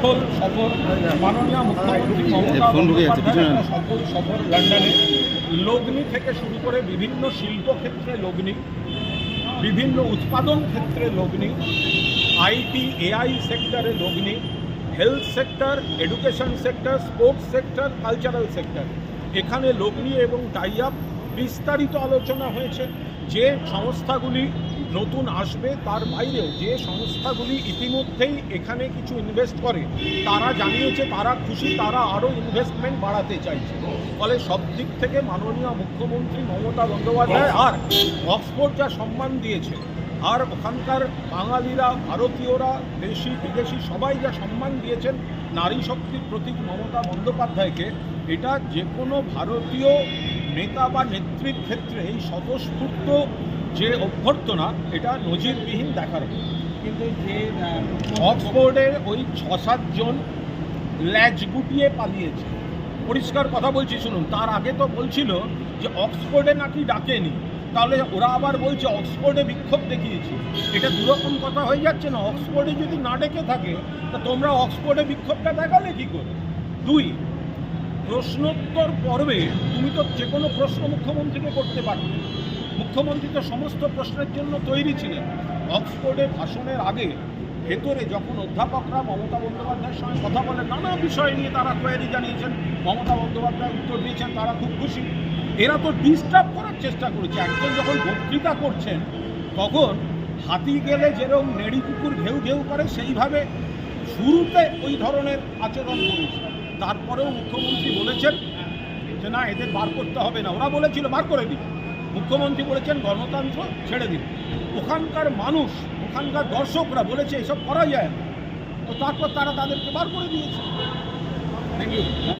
সফল সফর মাননীয় মুখ্যমন্ত্রী মমতা সফর লন্ডনে লগ্নি থেকে শুরু করে বিভিন্ন শিল্পক্ষেত্রে লগ্নি বিভিন্ন উৎপাদন ক্ষেত্রে লগ্নি আইটি এআই সেক্টরে লগ্নি health sector education sector sports sector cultural sector. এখানে লগ্নি এবং টাই আপ বিস্তারিত আলোচনা হয়েছে। যে সংস্থাগুলি নতুন আসবে, তার বাইরেও যে সংস্থাগুলি ইতিমধ্যেই এখানে কিছু ইনভেস্ট করে, তারা জানিয়েছে তারা খুশি, তারা আরও ইনভেস্টমেন্ট বাড়াতে চাইছে। ফলে সব দিক থেকে মাননীয় মুখ্যমন্ত্রী মমতা বন্দ্যোপাধ্যায় আর অক্সফোর্ড যা সম্মান দিয়েছে, আর ওখানকার বাঙালিরা, ভারতীয়রা, দেশি, বিদেশি সবাই যা সম্মান দিয়েছেন, নারী শক্তির প্রতীক মমতা বন্দ্যোপাধ্যায়কে, এটা যে কোনো ভারতীয় নেতা বা নেত্রীর ক্ষেত্রে এই স্বতঃস্ফূর্ত যে অভ্যর্থনা এটা নজিরবিহীন দেখার। কিন্তু যে অক্সফোর্ডের ওই ছ সাতজন ল্যাজ গুটিয়ে পালিয়েছে। পরিষ্কার কথা বলছি শুনুন তার আগে তো বলছিল যে অক্সফোর্ডে নাকি ডাকেনি। তাহলে ওরা আবার বলছে অক্সফোর্ডে বিক্ষোভ দেখিয়েছি। এটা দুরকম কথা হয়ে যাচ্ছে না? অক্সফোর্ডে যদি না ডেকে থাকে তা তোমরা অক্সফোর্ডে বিক্ষোভটা দেখালে কি করে? দুই প্রশ্নোত্তর পর্বে তুমি তো যে কোনো প্রশ্ন মুখ্যমন্ত্রীকে করতে পারবে মুখ্যমন্ত্রী তো সমস্ত প্রশ্নের জন্য তৈরি ছিলেন। অক্সফোর্ডে ভাষণের আগে ভেতরে যখন অধ্যাপকরা মমতা বন্দ্যোপাধ্যায়ের সঙ্গে কথা বলে নানা বিষয় নিয়ে তারা কোয়ারি জানিয়েছেন, মমতা বন্দ্যোপাধ্যায় উত্তর দিয়েছেন, তারা খুব খুশি। এরা তো ডিস্টার্ব করার চেষ্টা করেছে। একজন যখন বক্তৃতা করছেন, তখন হাতি গেলে যেরকম নেড়ি কুকুর ঘেউ ঘেউ করে, সেইভাবে শুরুতে ওই ধরনের আচরণ করেছে। তারপরেও মুখ্যমন্ত্রী বলেছেন যে না, এদের বার করতে হবে না। ওরা বলেছিল, বার করে দিন। মুখ্যমন্ত্রী বলেছেন, গণতন্ত্র ছেড়ে দিন। ওখানকার মানুষ, ওখানকার দর্শকরা বলেছে, এসব করা যায় না। তো তারপর তারা তাদেরকে বার করে দিয়েছে। Thank you